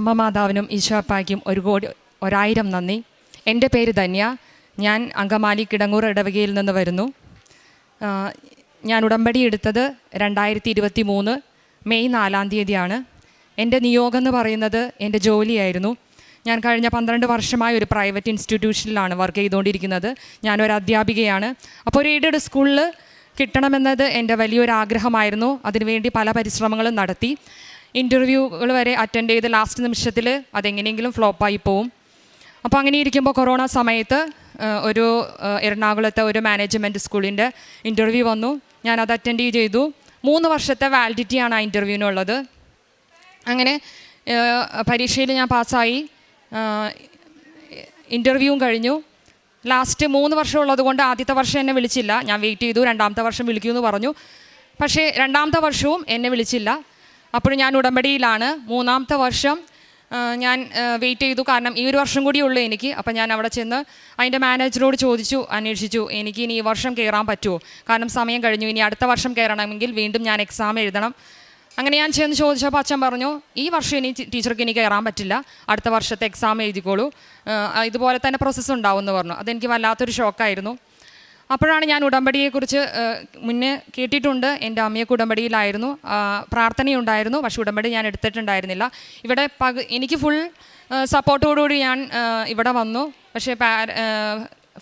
അമ്മ മാതാവിനും ഈശോപ്പായ്ക്കും ഒരു കോടി ഒരായിരം നന്ദി. എന്റെ പേര് ധന്യ. ഞാൻ അങ്കമാലി കിടങ്ങൂർ ഇടവകയിൽ നിന്ന് വരുന്നു. ഞാൻ ഉടമ്പടി എടുത്തത് രണ്ടായിരത്തി ഇരുപത്തി മൂന്ന് മെയ് നാലാം തീയതിയാണ്. എന്റെ നിയോഗം എന്ന് പറയുന്നത് എന്റെ ജോലിയായിരുന്നു. ഞാൻ കഴിഞ്ഞ പന്ത്രണ്ട് വർഷമായി ഒരു പ്രൈവറ്റ് ഇൻസ്റ്റിറ്റ്യൂഷനിലാണ് വർക്ക് ചെയ്തുകൊണ്ടിരിക്കുന്നത്. ഞാനൊരു അധ്യാപികയാണ്. അപ്പോൾ ഒരു എയ്ഡഡ് സ്കൂളിൽ കിട്ടണമെന്നത് എന്റെ വലിയൊരു ആഗ്രഹമായിരുന്നു. അതിനുവേണ്ടി പല പരിശ്രമങ്ങളും നടത്തി. ഇന്റർവ്യൂകൾ വരെ അറ്റൻഡ് ചെയ്ത് ലാസ്റ്റ് നിമിഷത്തിൽ അതെങ്ങനെയെങ്കിലും ഫ്ലോപ്പായി പോവും. അപ്പോൾ അങ്ങനെ ഇരിക്കുമ്പോൾ കൊറോണ സമയത്ത് ഒരു എറണാകുളത്തെ ഒരു മാനേജ്മെന്റ് സ്കൂളിന്റെ ഇന്റർവ്യൂ വന്നു. ഞാൻ അത് അറ്റൻഡ് ചെയ്തു. മൂന്ന് വർഷത്തെ വാലിഡിറ്റിയാണ് ആ ഇന്റർവ്യൂവിനുള്ളത് അങ്ങനെ പരീക്ഷയിൽ ഞാൻ പാസ്സായി ഇന്റർവ്യൂവും കഴിഞ്ഞു. ലാസ്റ്റ് മൂന്ന് വർഷം ഉള്ളതുകൊണ്ട് ആദ്യത്തെ വർഷം എന്നെ വിളിച്ചില്ല. ഞാൻ വെയിറ്റ് ചെയ്തു. രണ്ടാമത്തെ വർഷം വിളിക്കുമെന്ന് പറഞ്ഞു. പക്ഷേ രണ്ടാമത്തെ വർഷവും എന്നെ വിളിച്ചില്ല. അപ്പോൾ ഞാൻ ഉടമ്പടിയിലാണ്. മൂന്നാമത്തെ വർഷം ഞാൻ വെയിറ്റ് ചെയ്തു. കാരണം ഈ ഒരു വർഷം കൂടി ഉള്ളൂ എനിക്ക്. അപ്പം ഞാൻ അവിടെ ചെന്ന് അതിന്റെ മാനേജറോട് ചോദിച്ചു അന്വേഷിച്ചു എനിക്ക് ഇനി ഈ വർഷം കയറാൻ പറ്റുമോ? കാരണം സമയം കഴിഞ്ഞു. ഇനി അടുത്ത വർഷം കയറണമെങ്കിൽ വീണ്ടും ഞാൻ എക്സാം എഴുതണം. അങ്ങനെ ഞാൻ ചെന്ന് ചോദിച്ചപ്പോൾ അച്ഛൻ പറഞ്ഞു ഈ വർഷം ഇനി ടീച്ചർക്ക് ഇനി കയറാൻ പറ്റില്ല. അടുത്ത വർഷത്തെ എക്സാം എഴുതിക്കോളൂ. ഇതുപോലെ തന്നെ പ്രോസസ്സ് ഉണ്ടാവും എന്ന് പറഞ്ഞു. അതെനിക്ക് വല്ലാത്തൊരു ഷോക്കായിരുന്നു അപ്പോഴാണ് ഞാൻ ഉടമ്പടിയെക്കുറിച്ച് മുന്നേ കേട്ടിട്ടുണ്ട്. എന്റെ അമ്മയൊക്കെ ഉടമ്പടിയിലായിരുന്നു. പ്രാർത്ഥനയുണ്ടായിരുന്നു പക്ഷേ ഉടമ്പടി ഞാൻ എടുത്തിട്ടുണ്ടായിരുന്നില്ല. ഇവിടെ പക എനിക്ക് ഫുൾ സപ്പോർട്ടോടുകൂടി ഞാൻ ഇവിടെ വന്നു. പക്ഷേ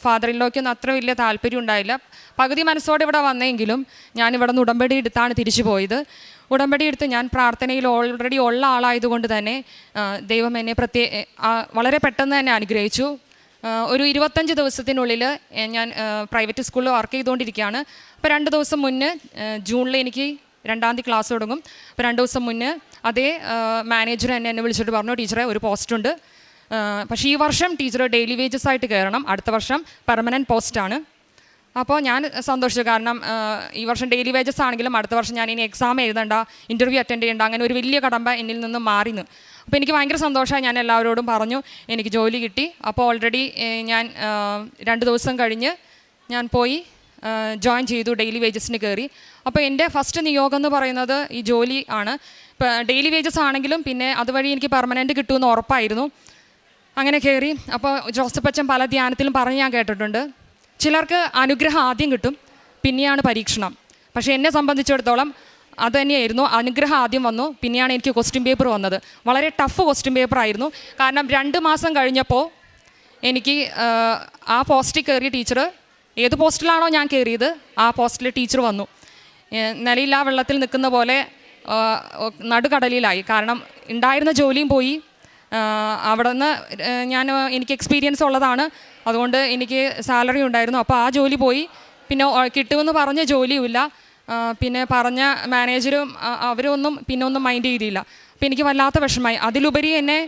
ഫാദർ അത്ര വലിയ താല്പര്യം ഉണ്ടായില്ല. പകുതി മനസ്സോടെ ഇവിടെ വന്നെങ്കിലും ഞാൻ ഇവിടെ നിന്ന് ഉടമ്പടി എടുത്താണ് തിരിച്ചു പോയത്. ഉടമ്പടി എടുത്ത് ഞാൻ പ്രാർത്ഥനയിൽ ഓൾറെഡി ഉള്ള ആളായതുകൊണ്ട് തന്നെ ദൈവം എന്നെ പ്രത്യേ വളരെ പെട്ടെന്ന് തന്നെ അനുഗ്രഹിച്ചു. ഒരു ഇരുപത്തഞ്ച് ദിവസത്തിനുള്ളിൽ ഞാൻ പ്രൈവറ്റ് സ്കൂളിൽ വർക്ക് ചെയ്തുകൊണ്ടിരിക്കുകയാണ്. അപ്പോൾ രണ്ട് ദിവസം മുന്നേ ജൂണിൽ എനിക്ക് രണ്ടാം തീയതി ക്ലാസ് തുടങ്ങും. അപ്പോൾ രണ്ട് ദിവസം മുന്നേ അതേ മാനേജർ തന്നെ എന്നെ വിളിച്ചിട്ട് പറഞ്ഞു ടീച്ചറെ ഒരു പോസ്റ്റ് ഉണ്ട്. പക്ഷേ ഈ വർഷം ടീച്ചർ ഡെയിലി വേജസ് ആയിട്ട് കയറണം. അടുത്ത വർഷം പെർമനന്റ് പോസ്റ്റാണ് അപ്പോൾ ഞാൻ സന്തോഷിച്ചു. കാരണം ഈ വർഷം ഡെയിലി വേജസ് ആണെങ്കിലും അടുത്ത വർഷം ഞാൻ ഇനി എക്സാം എഴുതണ്ട ഇന്റർവ്യൂ അറ്റൻഡ് ചെയ്യേണ്ട അങ്ങനെ ഒരു വലിയ കടമ്പ എന്നിൽ നിന്ന് മാറിന്ന്. അപ്പോൾ എനിക്ക് ഭയങ്കര സന്തോഷമായി ഞാൻ എല്ലാവരോടും പറഞ്ഞു എനിക്ക് ജോലി കിട്ടി. അപ്പോൾ ഓൾറെഡി ഞാൻ രണ്ട് ദിവസം കഴിഞ്ഞ് ഞാൻ പോയി ജോയിൻ ചെയ്തു ഡെയിലി വേജസിന് കയറി അപ്പോൾ എന്റെ ഫസ്റ്റ് നിയോഗം എന്ന് പറയുന്നത് ഈ ജോലി ആണ്. ഇപ്പോൾ ഡെയിലി വേജസ് ആണെങ്കിലും പിന്നെ അതുവഴി എനിക്ക് പെർമനന്റ് കിട്ടുമെന്ന് ഉറപ്പായിരുന്നു. അങ്ങനെ കയറി അപ്പോൾ ജോസഫ് അച്ഛൻ പല ധ്യാനത്തിലും പറഞ്ഞ് ഞാൻ കേട്ടിട്ടുണ്ട്. ചിലർക്ക് അനുഗ്രഹം ആദ്യം കിട്ടും പിന്നെയാണ് പരീക്ഷണം. പക്ഷേ എന്നെ സംബന്ധിച്ചിടത്തോളം അത് തന്നെയായിരുന്നു അനുഗ്രഹം ആദ്യം വന്നു. പിന്നെയാണ് എനിക്ക് ക്വസ്റ്റ്യൻ പേപ്പർ വന്നത്. വളരെ ടഫ് ക്വസ്റ്റ്യൻ പേപ്പർ ആയിരുന്നു. കാരണം രണ്ട് മാസം കഴിഞ്ഞപ്പോൾ എനിക്ക് ആ, പോസ്റ്റിൽ കയറിയ ടീച്ചർ ഏത് പോസ്റ്റിലാണോ ഞാൻ കയറിയത് ആ പോസ്റ്റിൽ ടീച്ചർ വന്നു. നിലയില്ല വെള്ളത്തിൽ നിൽക്കുന്ന പോലെ നടുകടലിലായി. കാരണം ഉണ്ടായിരുന്ന ജോലിയും പോയി. അവിടെ നിന്ന് ഞാൻ എനിക്ക് എക്സ്പീരിയൻസ് ഉള്ളതാണ്. അതുകൊണ്ട് എനിക്ക് സാലറി ഉണ്ടായിരുന്നു. അപ്പോൾ ആ ജോലി പോയി. പിന്നെ കിട്ടുമെന്ന് പറഞ്ഞ ജോലിയുമില്ല. പിന്നെ പറഞ്ഞ മാനേജരും അവരൊന്നും പിന്നെ ഒന്നും മൈൻഡ് ചെയ്തില്ല. അപ്പം എനിക്ക് വല്ലാത്ത വിഷമമായി. അതിലുപരി എന്നെ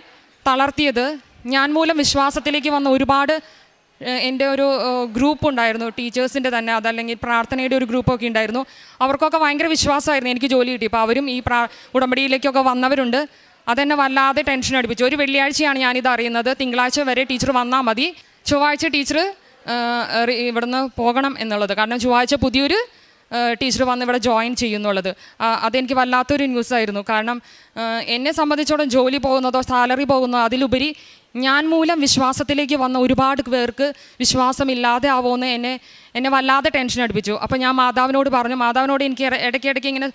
തളർത്തിയത് ഞാൻ മൂലം വിശ്വാസത്തിലേക്ക് വന്ന ഒരുപാട് എന്റെ ഒരു ഗ്രൂപ്പ് ഉണ്ടായിരുന്നു. ടീച്ചേഴ്സിന്റെ തന്നെ അതല്ലെങ്കിൽ പ്രാർത്ഥനയുടെ ഒരു ഗ്രൂപ്പൊക്കെ ഉണ്ടായിരുന്നു. അവർക്കൊക്കെ ഭയങ്കര വിശ്വാസമായിരുന്നു എനിക്ക് ജോലി കിട്ടി. അപ്പോൾ അവരും ഈ പ്രാ ഉടമ്പടിയിലേക്കൊക്കെ വന്നവരുണ്ട്. അതെന്നെ വല്ലാതെ ടെൻഷൻ അടുപ്പിച്ചു. ഒരു വെള്ളിയാഴ്ചയാണ് ഞാനിത് അറിയുന്നത്. തിങ്കളാഴ്ച വരെ ടീച്ചർ വന്നാൽ മതി. ചൊവ്വാഴ്ച ടീച്ചർ ഇവിടുന്ന് പോകണം എന്നുള്ളത്. കാരണം ചൊവ്വാഴ്ച പുതിയൊരു ടീച്ചർ വന്ന് ഇവിടെ ജോയിൻ ചെയ്യുന്നുള്ളത്. അതെനിക്ക് വല്ലാത്തൊരു ന്യൂസായിരുന്നു. കാരണം എന്നെ സംബന്ധിച്ചോളം ജോലി പോകുന്നതോ സാലറി പോകുന്നതോ അതിലുപരി ഞാൻ മൂലം വിശ്വാസത്തിലേക്ക് വന്ന ഒരുപാട് പേർക്ക് വിശ്വാസമില്ലാതെ ആവുമെന്ന് എന്നെ എന്നെ വല്ലാതെ ടെൻഷൻ അടുപ്പിച്ചു. അപ്പോൾ ഞാൻ മാതാവിനോട് പറഞ്ഞു മാതാവിനോട് എനിക്ക് ഇട- ഇടയ്ക്കിടയ്ക്ക് ഇങ്ങനെ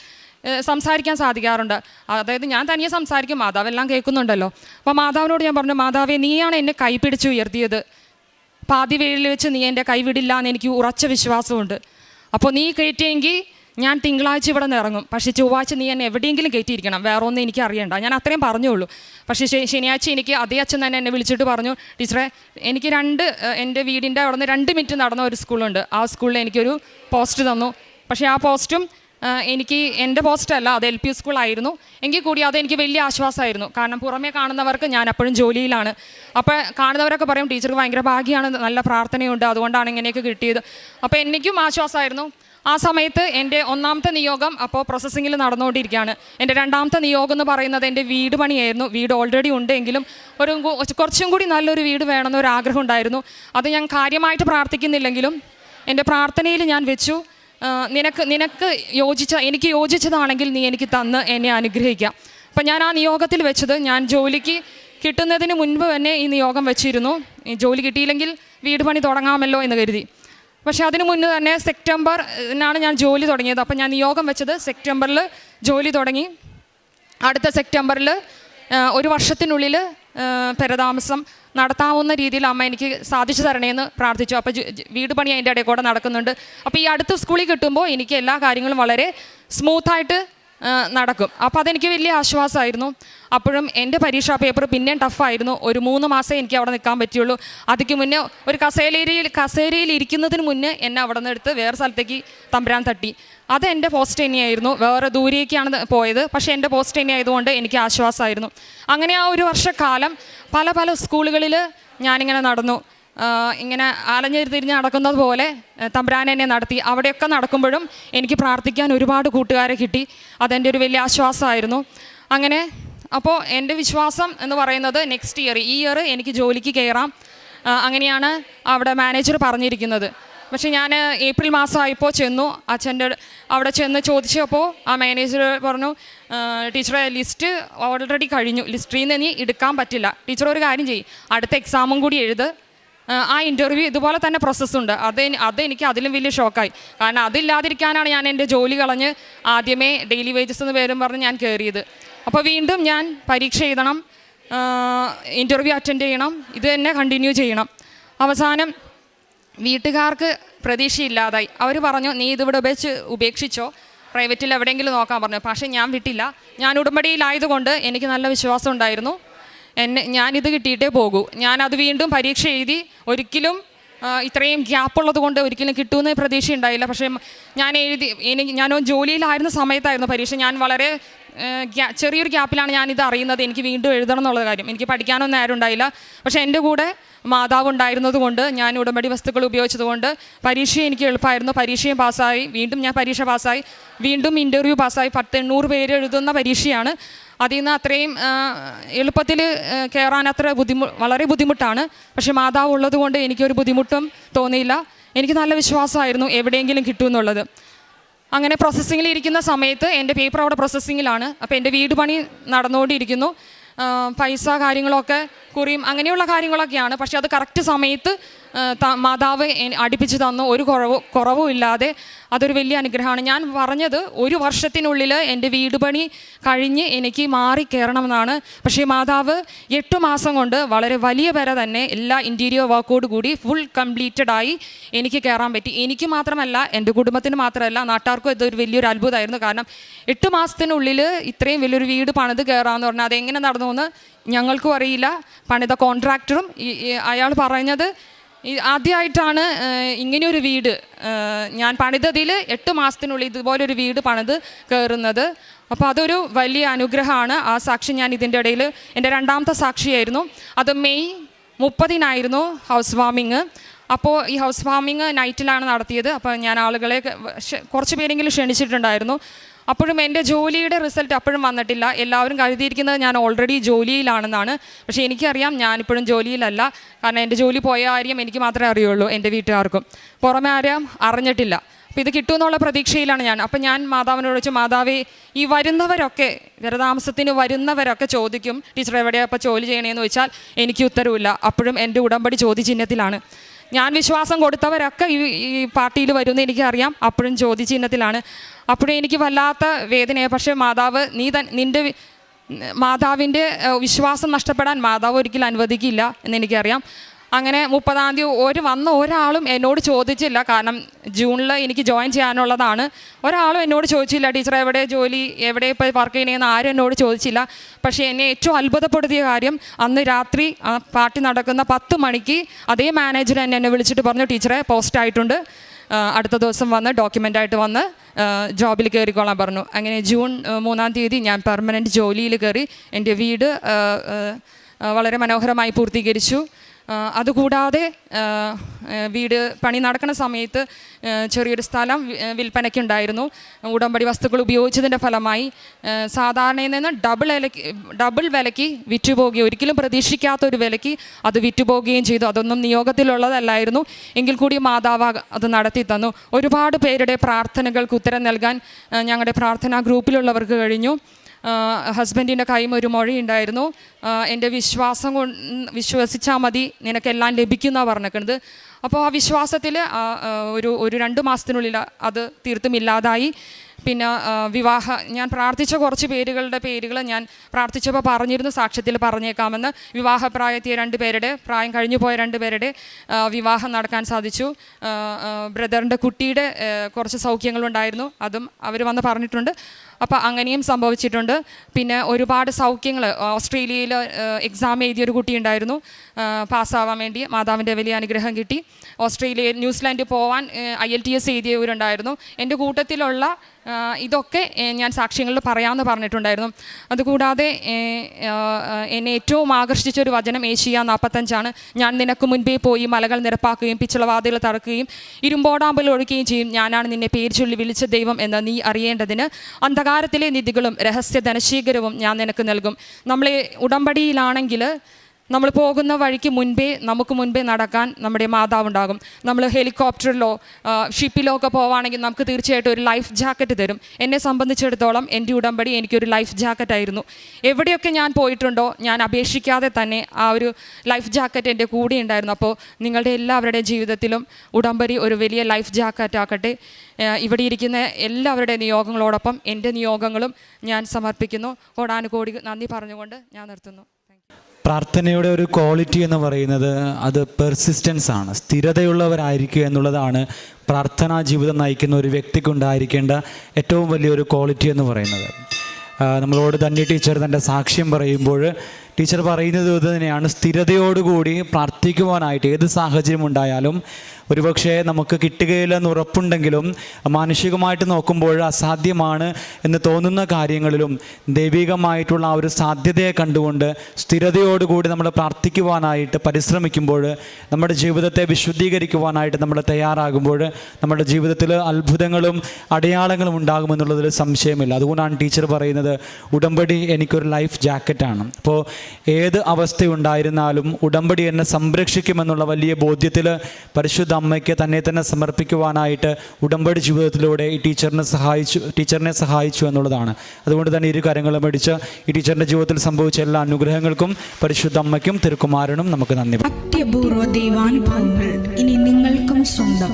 സംസാരിക്കാൻ സാധിക്കാറുണ്ട്. അതായത് ഞാൻ തനിയെ സംസാരിക്കും മാതാവെല്ലാം കേൾക്കുന്നുണ്ടല്ലോ. അപ്പോൾ മാതാവിനോട് ഞാൻ പറഞ്ഞു മാതാവേ നീയാണ് എന്നെ കൈപിടിച്ച് ഉയർത്തിയത്. പാതി വേളിൽ വെച്ച് നീ എന്റെ കൈവിടില്ല എന്ന് എനിക്ക് ഉറച്ച വിശ്വാസമുണ്ട്. അപ്പോൾ നീ കയറ്റിയെങ്കിൽ ഞാൻ തിങ്കളാഴ്ച ഇവിടെ നിന്ന് ഇറങ്ങും. പക്ഷേ ചൊവ്വാഴ്ച നീ എന്നെ എവിടെയെങ്കിലും കയറ്റിയിരിക്കണം വേറെ ഒന്നും എനിക്ക് അറിയണ്ട. ഞാൻ അത്രയും പറഞ്ഞുള്ളൂ. പക്ഷേ ശനിയാഴ്ച എനിക്ക് അതേ അച്ഛൻ തന്നെ എന്നെ വിളിച്ചിട്ട് പറഞ്ഞു ടീച്ചറെ എനിക്ക് രണ്ട് എന്റെ വീടിന്റെ അവിടെ നിന്ന് രണ്ട് മിനിറ്റ് നടന്ന ഒരു സ്കൂളുണ്ട്. ആ സ്കൂളിൽ എനിക്കൊരു പോസ്റ്റ് തന്നു. പക്ഷേ ആ പോസ്റ്റും എനിക്ക് എന്റെ പോസ്റ്റല്ല അത് എൽ പി സ്കൂളായിരുന്നു എങ്കിൽ കൂടി അത് എനിക്ക് വലിയ ആശ്വാസമായിരുന്നു. കാരണം പുറമേ കാണുന്നവർക്ക് ഞാൻ അപ്പോഴും ജോലിയിലാണ്. അപ്പോൾ കാണുന്നവരൊക്കെ പറയും ടീച്ചർക്ക് ഭയങ്കര ഭാഗ്യമാണ് നല്ല പ്രാർത്ഥനയുണ്ട് അതുകൊണ്ടാണ് ഇങ്ങനെയൊക്കെ കിട്ടിയത്. അപ്പോൾ എനിക്കും ആശ്വാസമായിരുന്നു. ആ സമയത്ത് എന്റെ ഒന്നാമത്തെ നിയോഗം അപ്പോൾ പ്രോസസ്സിങ്ങിൽ നടന്നുകൊണ്ടിരിക്കുകയാണ്. എന്റെ രണ്ടാമത്തെ നിയോഗം എന്ന് പറയുന്നത് എന്റെ വീട് പണിയായിരുന്നു. വീട് ഓൾറെഡി ഉണ്ടെങ്കിലും ഒരു കുറച്ചും കൂടി നല്ലൊരു വീട് വേണമെന്നൊരു ആഗ്രഹം ഉണ്ടായിരുന്നു. അത് ഞാൻ കാര്യമായിട്ട് പ്രാർത്ഥിക്കുന്നില്ലെങ്കിലും എന്റെ പ്രാർത്ഥനയിൽ ഞാൻ വെച്ചു. നിനക്ക് നിനക്ക് യോജിച്ച എനിക്ക് യോജിച്ചതാണെങ്കിൽ നീ എനിക്ക് തന്ന് എന്നെ അനുഗ്രഹിക്കാം. അപ്പം ഞാൻ ആ നിയോഗത്തിൽ വെച്ചത് ഞാൻ ജോലിക്ക് കിട്ടുന്നതിന് മുൻപ് തന്നെ ഈ നിയോഗം വെച്ചിരുന്നു. ജോലി കിട്ടിയില്ലെങ്കിൽ വീട് പണി തുടങ്ങാമല്ലോ എന്ന് കരുതി. പക്ഷേ അതിന് മുന്നേ തന്നെ സെപ്റ്റംബറിനാണ് ഞാൻ ജോലി തുടങ്ങിയത്. അപ്പം ഞാൻ നിയോഗം വെച്ചത് സെപ്റ്റംബറിൽ ജോലി തുടങ്ങി. അടുത്ത സെപ്റ്റംബറിൽ ഒരു വർഷത്തിനുള്ളിൽ പെരതാമസം നടത്താവുന്ന രീതിയിൽ അമ്മ എനിക്ക് സാധിച്ചു തരണേന്ന് പ്രാർത്ഥിച്ചു. അപ്പോൾ വീട് പണി അതിന്റെ ഇടയിൽ കൂടെ നടക്കുന്നുണ്ട്. അപ്പോൾ ഈ അടുത്ത സ്കൂളിൽ കിട്ടുമ്പോൾ എനിക്ക് എല്ലാ കാര്യങ്ങളും വളരെ സ്മൂത്തായിട്ട് നടക്കും. അപ്പോൾ അതെനിക്ക് വലിയ ആശ്വാസമായിരുന്നു അപ്പോഴും എന്റെ പരീക്ഷാ പേപ്പർ പിന്നെയും ടഫായിരുന്നു ഒരു മൂന്ന് മാസം എനിക്ക് അവിടെ നിൽക്കാൻ പറ്റുള്ളൂ അതിക്ക് മുന്നേ ഒരു കസേരയിൽ കസേരയിൽ ഇരിക്കുന്നതിന് മുന്നേ എന്നെ അവിടെ നിന്ന് എടുത്ത് വേറെ സ്ഥലത്തേക്ക് തമ്പരാൻ തട്ടി. അത് എന്റെ പോസ്റ്റ് തന്നെയായിരുന്നു. വേറെ ദൂരേക്കാണ് പോയത്. പക്ഷേ എന്റെ പോസ്റ്റ് തന്നെ ആയതുകൊണ്ട് എനിക്ക് ആശ്വാസമായിരുന്നു അങ്ങനെ ആ ഒരു വർഷക്കാലം പല പല സ്കൂളുകളിൽ ഞാനിങ്ങനെ നടന്നു. ഇങ്ങനെ അലഞ്ഞു തിരിഞ്ഞ് നടക്കുന്നത് പോലെ തമ്പുരാൻ എന്നെ നടത്തി. അവിടെയൊക്കെ നടക്കുമ്പോഴും എനിക്ക് പ്രാർത്ഥിക്കാൻ ഒരുപാട് കൂട്ടുകാരെ കിട്ടി. അതെന്റെ ഒരു വലിയ ആശ്വാസമായിരുന്നു. അങ്ങനെ അപ്പോൾ എന്റെ വിശ്വാസം എന്ന് പറയുന്നത് നെക്സ്റ്റ് ഇയർ ഈ ഇയർ എനിക്ക് ജോലിക്ക് കയറാം. അങ്ങനെയാണ് അവിടെ മാനേജർ പറഞ്ഞിരിക്കുന്നത്. പക്ഷേ ഞാൻ ഏപ്രിൽ മാസമായപ്പോൾ ചെന്നു. അച്ഛന്റെ അവിടെ ചെന്ന് ചോദിച്ചപ്പോൾ ആ മാനേജർ പറഞ്ഞു ടീച്ചറെ ലിസ്റ്റ് ഓൾറെഡി കഴിഞ്ഞു. ലിസ്റ്റിൽ നിന്ന് ഇനി എടുക്കാൻ പറ്റില്ല. ടീച്ചർ ഒരു കാര്യം ചെയ്യും. അടുത്ത എക്സാമും കൂടി എഴുത്. ആ, ഇന്റർവ്യൂ ഇതുപോലെ തന്നെ പ്രോസസ്സുണ്ട് അത് അതെനിക്ക് അതിലും വലിയ ഷോക്കായി കാരണം അതില്ലാതിരിക്കാനാണ് ഞാൻ എന്റെ ജോലി കളഞ്ഞ് ആദ്യമേ ഡെയിലി വേജസ് എന്ന് പേരും പറഞ്ഞ് ഞാൻ കയറിയത് അപ്പോൾ വീണ്ടും ഞാൻ പരീക്ഷ എഴുതണം ഇന്റർവ്യൂ അറ്റൻഡ് ചെയ്യണം ഇത് തന്നെ കണ്ടിന്യൂ ചെയ്യണം. അവസാനം വീട്ടുകാർക്ക് പ്രതീക്ഷയില്ലാതായി. അവർ പറഞ്ഞു നീ ഇതിവിടെ ഉപേക്ഷിച്ച്? ഉപേക്ഷിച്ചോ പ്രൈവറ്റിൽ എവിടെയെങ്കിലും നോക്കാൻ പറഞ്ഞു. പക്ഷേ ഞാൻ വിട്ടില്ല. ഞാൻ ഉടമ്പടിയിലായതുകൊണ്ട് എനിക്ക് നല്ല വിശ്വാസം ഉണ്ടായിരുന്നു. എന്നെ ഞാനിത് കിട്ടിയിട്ടേ പോകൂ. ഞാനത് വീണ്ടും പരീക്ഷ എഴുതി ഒരിക്കലും ഇത്രയും ഗ്യാപ്പുള്ളത് കൊണ്ട് ഒരിക്കലും കിട്ടുമെന്ന് പ്രതീക്ഷ ഉണ്ടായില്ല പക്ഷേ ഞാൻ എഴുതി എനിക്ക് ഞാൻ ജോലിയിലായിരുന്ന സമയത്തായിരുന്നു പരീക്ഷ. ഞാൻ വളരെ ചെറിയൊരു ഗ്യാപ്പിലാണ് ഞാനിത് അറിയുന്നത്. എനിക്ക് വീണ്ടും എഴുതണം എന്നുള്ള കാര്യം. എനിക്ക് പഠിക്കാനൊന്നും ആരും ഉണ്ടായില്ല. പക്ഷേ എന്റെ കൂടെ മാതാവ് ഉണ്ടായിരുന്നതുകൊണ്ട് ഞാൻ ഉടമ്പടി വസ്തുക്കൾ ഉപയോഗിച്ചതുകൊണ്ട് പരീക്ഷ എനിക്ക് എളുപ്പമായിരുന്നു. പരീക്ഷയും പാസ്സായി. വീണ്ടും ഞാൻ പരീക്ഷ പാസ്സായി. വീണ്ടും ഇന്റർവ്യൂ പാസ്സായി. പത്ത് എണ്ണൂറ് പേര് എഴുതുന്ന പരീക്ഷയാണ് അതിൽ നിന്ന് അത്രയും എളുപ്പത്തിൽ കയറാൻ അത്ര ബുദ്ധിമു വളരെ ബുദ്ധിമുട്ടാണ്. പക്ഷെ മാതാവ് ഉള്ളത് കൊണ്ട് എനിക്കൊരു ബുദ്ധിമുട്ടും തോന്നിയില്ല. എനിക്ക് നല്ല വിശ്വാസമായിരുന്നു എവിടെയെങ്കിലും കിട്ടുമെന്നുള്ളത്. അങ്ങനെ പ്രോസസ്സിങ്ങിൽ ഇരിക്കുന്ന സമയത്ത് എന്റെ പേപ്പർ അവിടെ പ്രോസസ്സിങ്ങിലാണ് അപ്പോൾ എന്റെ വീട് പണി നടന്നുകൊണ്ടിരിക്കുന്നു. പൈസ കാര്യങ്ങളൊക്കെ കുറിയും അങ്ങനെയുള്ള കാര്യങ്ങളൊക്കെയാണ്. പക്ഷേ അത് കറക്റ്റ് സമയത്ത് മാതാവ് അടുപ്പിച്ച് തന്നു. ഒരു കുറവ് കുറവും ഇല്ലാതെ അതൊരു വലിയ അനുഗ്രഹമാണ്. ഞാൻ പറഞ്ഞത് ഒരു വർഷത്തിനുള്ളിൽ എന്റെ വീട് പണി കഴിഞ്ഞ് എനിക്ക് മാറി കയറണമെന്നാണ്. പക്ഷേ മാതാവ് എട്ട് മാസം കൊണ്ട് വളരെ വലിയ വര തന്നെ എല്ലാ ഇന്റീരിയർ വർക്കോട് കൂടി ഫുൾ കംപ്ലീറ്റഡ് ആയി എനിക്ക് കയറാൻ പറ്റി. എനിക്ക് മാത്രമല്ല എന്റെ കുടുംബത്തിന് മാത്രമല്ല നാട്ടുകാർക്കും ഇതൊരു വലിയൊരു അത്ഭുതമായിരുന്നു. കാരണം എട്ട് മാസത്തിനുള്ളിൽ ഇത്രയും വലിയൊരു വീട് പണിത് കയറാമെന്ന് പറഞ്ഞാൽ അതെങ്ങനെ നടന്നു എന്ന് ഞങ്ങൾക്കും അറിയില്ല. പണിത കോൺട്രാക്ടറും അയാൾ പറഞ്ഞത് ഈ ആദ്യമായിട്ടാണ് ഇങ്ങനെയൊരു വീട് ഞാൻ പണിതതിൽ എട്ട് മാസത്തിനുള്ളിൽ ഇതുപോലൊരു വീട് പണിത് കയറുന്നത്. അപ്പോൾ അതൊരു വലിയ അനുഗ്രഹമാണ്. ആ സാക്ഷി ഞാൻ ഇതിന്റെ ഇടയിൽ എന്റെ രണ്ടാമത്തെ സാക്ഷിയായിരുന്നു. അത് മെയ് മുപ്പതിനായിരുന്നു ഹൗസ് വാമിങ്. അപ്പോൾ ഈ ഹൗസ് വാമിങ് നൈറ്റിലാണ് നടത്തിയത്. അപ്പോൾ ഞാൻ ആളുകളെ കുറച്ച് പേരെങ്കിലും ക്ഷണിച്ചിട്ടുണ്ടായിരുന്നു. അപ്പോഴും എന്റെ ജോലിയുടെ റിസൾട്ട് അപ്പോഴും വന്നിട്ടില്ല. എല്ലാവരും കരുതിയിരിക്കുന്നത് ഞാൻ ഓൾറെഡി ജോലിയിലാണെന്നാണ്. പക്ഷേ എനിക്കറിയാം ഞാനിപ്പോഴും ജോലിയിലല്ല. കാരണം എന്റെ ജോലി പോയ കാര്യം എനിക്ക് മാത്രമേ അറിയുള്ളൂ എന്റെ വീട്ടുകാർക്കും. പുറമെ ആരും അറിഞ്ഞിട്ടില്ല. അപ്പോൾ ഇത് കിട്ടുമെന്നുള്ള പ്രതീക്ഷയിലാണ് ഞാൻ. അപ്പം ഞാൻ മാതാവിനോട് വെച്ച് മാതാവേ ഈ വരുന്നവരൊക്കെ വിരതാമസത്തിന് വരുന്നവരൊക്കെ ചോദിക്കും ടീച്ചർ എവിടെയാണ് ഇപ്പോൾ ജോലി ചെയ്യണേന്ന് വെച്ചാൽ എനിക്ക് ഉത്തരവില്ല. അപ്പോഴും എന്റെ ഉടമ്പടി ചോദ്യചിഹ്നത്തിലാണ്. ഞാൻ വിശ്വാസം കൊടുത്തവരൊക്കെ ഈ ഈ പാർട്ടിയിൽ വരുമെന്ന് എനിക്കറിയാം. അപ്പോഴും ചോദ്യചിഹ്നത്തിലാണ് അപ്പോഴും എനിക്ക് വല്ലാത്ത വേദനയാണ് പക്ഷേ മാതാവ് നീ തൻ നിന്റെ മാതാവിന്റെ വിശ്വാസം നഷ്ടപ്പെടാൻ മാതാവ് ഒരിക്കലും അനുവദിക്കില്ല എന്ന് എനിക്കറിയാം. അങ്ങനെ മുപ്പതാം തീയതി ഒരു വന്ന ഒരാളും എന്നോട് ചോദിച്ചില്ല. കാരണം ജൂണിൽ എനിക്ക് ജോയിൻ ചെയ്യാനുള്ളതാണ്. ഒരാളും എന്നോട് ചോദിച്ചില്ല ടീച്ചർ എവിടെ ജോലി? എവിടെ ഇപ്പോൾ വർക്ക് ചെയ്യണമെന്ന് ആരും എന്നോട് ചോദിച്ചില്ല. പക്ഷേ എന്നെ ഏറ്റവും അത്ഭുതപ്പെടുത്തിയ കാര്യം അന്ന് രാത്രി പാർട്ടി നടക്കുന്ന പത്ത് മണിക്ക് അതേ മാനേജർ എന്നെ എന്നെ വിളിച്ചിട്ട് പറഞ്ഞു ടീച്ചറെ പോസ്റ്റ് ആയിട്ടുണ്ട്. അടുത്ത ദിവസം വന്ന് ഡോക്യുമെന്റ് ആയിട്ട് വന്ന് ജോബിൽ കയറിക്കോളാൻ പറഞ്ഞു. അങ്ങനെ ജൂൺ മൂന്നാം തീയതി ഞാൻ പെർമനന്റ് ജോലിയിൽ കയറി എന്റെ വീട് വളരെ മനോഹരമായി പൂർത്തീകരിച്ചു. അതുകൂടാതെ വീട് പണി നടക്കുന്ന സമയത്ത് ചെറിയൊരു സ്ഥലം വിൽപ്പനയ്ക്കുണ്ടായിരുന്നു. ഉടമ്പടി വസ്തുക്കൾ ഉപയോഗിച്ചതിന്റെ ഫലമായി സാധാരണയിൽ നിന്ന് ഡബിൾ വിലക്ക് ഡബിൾ വിലയ്ക്ക് വിറ്റുപോകുകയും ഒരിക്കലും പ്രതീക്ഷിക്കാത്ത ഒരു വിലയ്ക്ക് അത് വിറ്റുപോകുകയും ചെയ്തു. അതൊന്നും നിയോഗത്തിലുള്ളതല്ലായിരുന്നു. എങ്കിൽ കൂടി മാതാവ് അത് നടത്തി തന്നു. ഒരുപാട് പേരുടെ പ്രാർത്ഥനകൾക്ക് ഉത്തരം നൽകാൻ ഞങ്ങളുടെ പ്രാർത്ഥനാ ഗ്രൂപ്പിലുള്ളവർക്ക് കഴിഞ്ഞു. ഹസ്ബൻഡിന്റെ കൈമ ഒരു മൊഴിയുണ്ടായിരുന്നു എന്റെ വിശ്വാസം കൊണ്ട് വിശ്വസിച്ചാൽ മതി നിനക്കെല്ലാം ലഭിക്കുന്ന പറഞ്ഞേക്കുന്നത് അപ്പോൾ ആ വിശ്വാസത്തിൽ ഒരു ഒരു രണ്ട് മാസത്തിനുള്ളിൽ അത് തീർത്തും ഇല്ലാതായി പിന്നെ വിവാഹ ഞാൻ പ്രാർത്ഥിച്ച കുറച്ച് പേരുകളുടെ പേരുകൾ ഞാൻ പ്രാർത്ഥിച്ചപ്പോൾ പറഞ്ഞിരുന്നു സാക്ഷ്യത്തിൽ പറഞ്ഞേക്കാമെന്ന്. വിവാഹപ്രായത്തിയ രണ്ട് പേരുടെ പ്രായം കഴിഞ്ഞു പോയ രണ്ട് പേരുടെ വിവാഹം നടക്കാൻ സാധിച്ചു. ബ്രദറിന്റെ കുട്ടിയുടെ കുറച്ച് സൗഖ്യങ്ങളുണ്ടായിരുന്നു അതും അവർ വന്ന് പറഞ്ഞിട്ടുണ്ട്. അപ്പോൾ അങ്ങനെയും സംഭവിച്ചിട്ടുണ്ട്. പിന്നെ ഒരുപാട് സൗഖ്യങ്ങൾ ഓസ്ട്രേലിയയിൽ എക്സാം എഴുതിയ ഒരു കുട്ടി ഉണ്ടായിരുന്നു. പാസ്സാവാൻ വേണ്ടി മാതാവിന്റെ വലിയ അനുഗ്രഹം കിട്ടി. ഓസ്ട്രേലിയയിൽ ന്യൂസിലാൻഡിൽ പോവാൻ ഐ എൽ ടി എസ് എഴുതിയവരുണ്ടായിരുന്നു. എന്റെ കൂട്ടത്തിലുള്ള ഇതൊക്കെ ഞാൻ സാക്ഷ്യങ്ങളിൽ പറയാമെന്ന് പറഞ്ഞിട്ടുണ്ടായിരുന്നു. അതുകൂടാതെ എന്നെ ഏറ്റവും ആകർഷിച്ച ഒരു വചനം ഏഷ്യ നാൽപ്പത്തഞ്ചാണ് ഞാൻ നിനക്ക് മുൻപേ പോയി മലകൾ നിരപ്പാക്കുകയും പിച്ചളവാതികൾ തറക്കുകയും ഇരുമ്പോടാമ്പൽ ഒഴുകുകയും ചെയ്യും. ഞാനാണ് നിന്നെ പേര് ചൊല്ലി വിളിച്ച ദൈവം എന്ന് നീ അറിയേണ്ടതിന് അന്ധകാരത്തിലെ നിധികളും രഹസ്യ ധനശീകരവും ഞാൻ നിനക്ക് നൽകും. നമ്മളെ ഉടമ്പടിയിലാണെങ്കിൽ നമ്മൾ പോകുന്ന വഴിക്ക് മുൻപേ നമുക്ക് മുൻപേ നടക്കാൻ നമ്മുടെ മാതാവുണ്ടാകും. നമ്മൾ ഹെലികോപ്റ്ററിലോ ഷിപ്പിലോ ഒക്കെ പോവുകയാണെങ്കിൽ നമുക്ക് തീർച്ചയായിട്ടും ഒരു ലൈഫ് ജാക്കറ്റ് തരും. എന്നെ സംബന്ധിച്ചിടത്തോളം എന്റെ ഉടമ്പടി എനിക്കൊരു ലൈഫ് ജാക്കറ്റ് ആയിരുന്നു. എവിടെയൊക്കെ ഞാൻ പോയിട്ടുണ്ടോ ഞാൻ അപേക്ഷിക്കാതെ തന്നെ ആ ഒരു ലൈഫ് ജാക്കറ്റ് എന്റെ കൂടെ ഉണ്ടായിരുന്നു. അപ്പോൾ നിങ്ങളുടെ എല്ലാവരുടെ ജീവിതത്തിലും ഉടമ്പടി ഒരു വലിയ ലൈഫ് ജാക്കറ്റ് ആക്കട്ടെ. ഇവിടെ ഇരിക്കുന്ന എല്ലാവരുടെ നിയോഗങ്ങളോടൊപ്പം എന്റെ നിയോഗങ്ങളും ഞാൻ സമർപ്പിക്കുന്നു. കോടാനുകോടി നന്ദി പറഞ്ഞുകൊണ്ട് ഞാൻ നിർത്തുന്നു. പ്രാർത്ഥനയുടെ ഒരു ക്വാളിറ്റി എന്ന് പറയുന്നത് അത് പെർസിസ്റ്റൻസ് ആണ്. സ്ഥിരതയുള്ളവരായിരിക്കുക എന്നുള്ളതാണ് പ്രാർത്ഥനാ ജീവിതം നയിക്കുന്ന ഒരു വ്യക്തിക്കുണ്ടായിരിക്കേണ്ട ഏറ്റവും വലിയൊരു ക്വാളിറ്റി എന്ന് പറയുന്നത്. നമ്മളോട് തന്നെ ടീച്ചർ തന്റെ സാക്ഷ്യം പറയുമ്പോൾ ടീച്ചർ പറയുന്നത് തന്നെയാണ് സ്ഥിരതയോടുകൂടി പ്രാർത്ഥിക്കുവാനായിട്ട് ഏത് സാഹചര്യം ഉണ്ടായാലും ഒരുപക്ഷെ നമുക്ക് കിട്ടുകയില്ലെന്ന് ഉറപ്പുണ്ടെങ്കിലും മാനുഷികമായിട്ട് നോക്കുമ്പോൾ അസാധ്യമാണ് എന്ന് തോന്നുന്ന കാര്യങ്ങളിലും ദൈവികമായിട്ടുള്ള ആ ഒരു സാധ്യതയെ കണ്ടുകൊണ്ട് സ്ഥിരതയോടുകൂടി നമ്മൾ പ്രാർത്ഥിക്കുവാനായിട്ട് പരിശ്രമിക്കുമ്പോൾ നമ്മുടെ ജീവിതത്തെ വിശുദ്ധീകരിക്കുവാനായിട്ട് നമ്മൾ തയ്യാറാകുമ്പോൾ നമ്മുടെ ജീവിതത്തിൽ അത്ഭുതങ്ങളും അടയാളങ്ങളും ഉണ്ടാകുമെന്നുള്ളതിൽ സംശയമില്ല. അതുകൊണ്ടാണ് ടീച്ചർ പറയുന്നത് ഉടമ്പടി എനിക്കൊരു ലൈഫ് ജാക്കറ്റാണ്. അപ്പോൾ ഏത് അവസ്ഥയുണ്ടായിരുന്നാലും ഉടമ്പടി എന്നെ സംരക്ഷിക്കുമെന്നുള്ള വലിയ ബോധ്യത്തിൽ പരിശുദ്ധ അമ്മയ്ക്ക് തന്നെ തന്നെ സമർപ്പിക്കുവാനായിട്ട് ഉടമ്പടി ജീവിതത്തിലൂടെ ഈ ടീച്ചറിനെ സഹായിച്ചു ടീച്ചറിനെ സഹായിച്ചു എന്നുള്ളതാണ് അതുകൊണ്ട് തന്നെ ഇരു കാര്യങ്ങളും മേടിച്ച് ഈ ടീച്ചറിന്റെ ജീവിതത്തിൽ സംഭവിച്ച എല്ലാ അനുഗ്രഹങ്ങൾക്കും പരിശുദ്ധ അമ്മയ്ക്കും തിരുക്കുമാരനും നമുക്ക് നന്ദി പറയാം. അത്യപൂർവ ദൈവാനുഭവങ്ങൾ ഇനി നിങ്ങൾക്കും സ്വന്തം